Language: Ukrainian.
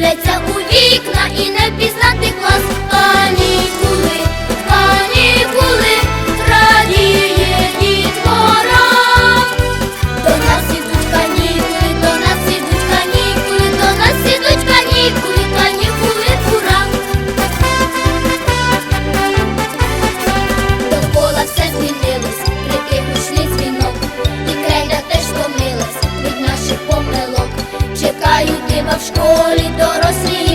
дивляться у вікна і не пізнати клас Канікули, канікули, радіє дітвора До нас ідуть канікули, до нас ідуть канікули, до нас ідуть канікули, канікули, ура. Довкола все змінилось, прикинув шлі дзвінок, і крейда теж помилась від наших помилок в школі дорослі.